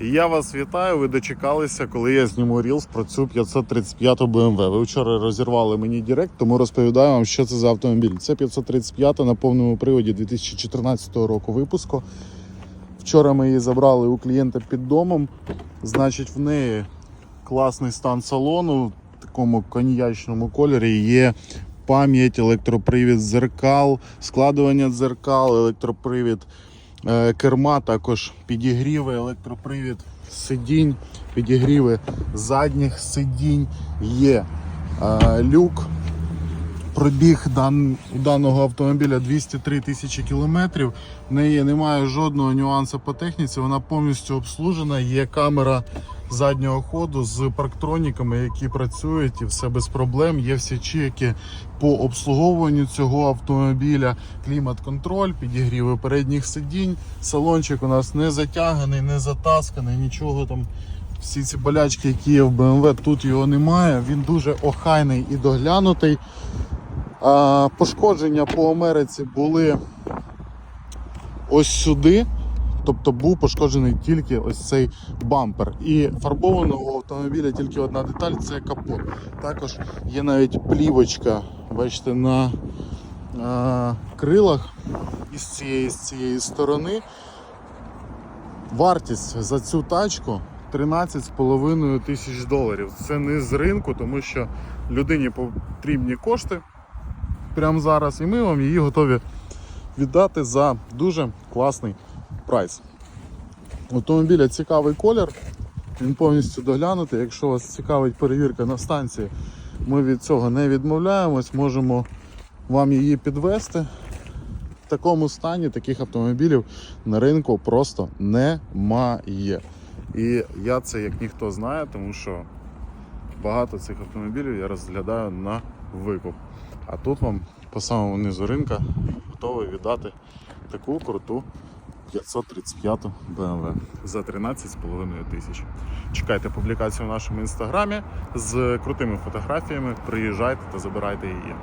Я вас вітаю. Ви дочекалися, коли я зніму Reels про цю 535 BMW. Ви вчора розірвали мені Директ, тому розповідаю вам, що це за автомобіль. Це 535 на повному приводі 2014 року випуску. Вчора ми її забрали у клієнта під домом. Значить, в неї класний стан салону в такому коньячному кольорі. Є пам'ять, електропривід зеркал, складування дзеркал, електропривід керма, також підігріви, електропривід сидінь, підігріви задніх сидінь. Є е, люк. Пробіг дан, даного автомобіля 203 тисячі кілометрів. В неї немає жодного нюансу по техніці. Вона повністю обслужена. Є камера заднього ходу з парктроніками, які працюють, і все без проблем. Є всі чеки по обслуговуванню цього автомобіля. Клімат-контроль, підігріви передніх сидінь. Салончик у нас не затяганий, не затасканий, нічого там. Всі ці болячки, які є в BMW, тут його немає. Він дуже охайний і доглянутий. А, пошкодження по Америці були ось сюди. Тобто був пошкоджений тільки ось цей бампер. І фарбованого автомобіля тільки одна деталь це капот. Також є навіть плівочка, бачите, на а, крилах із цієї, з цієї сторони. Вартість за цю тачку 13,5 тисяч доларів. Це не з ринку, тому що людині потрібні кошти прямо зараз, і ми вам її готові віддати за дуже класний прайс. Автомобіля цікавий колір, він повністю доглянутий. Якщо вас цікавить перевірка на станції, ми від цього не відмовляємось, можемо вам її підвести. В такому стані таких автомобілів на ринку просто немає. І я це як ніхто знає, тому що багато цих автомобілів я розглядаю на викуп. А тут вам по самому низу ринка готовий віддати таку круту 535 BMW за 13,5 тисяч. Чекайте публікацію в нашому інстаграмі з крутими фотографіями. Приїжджайте та забирайте її.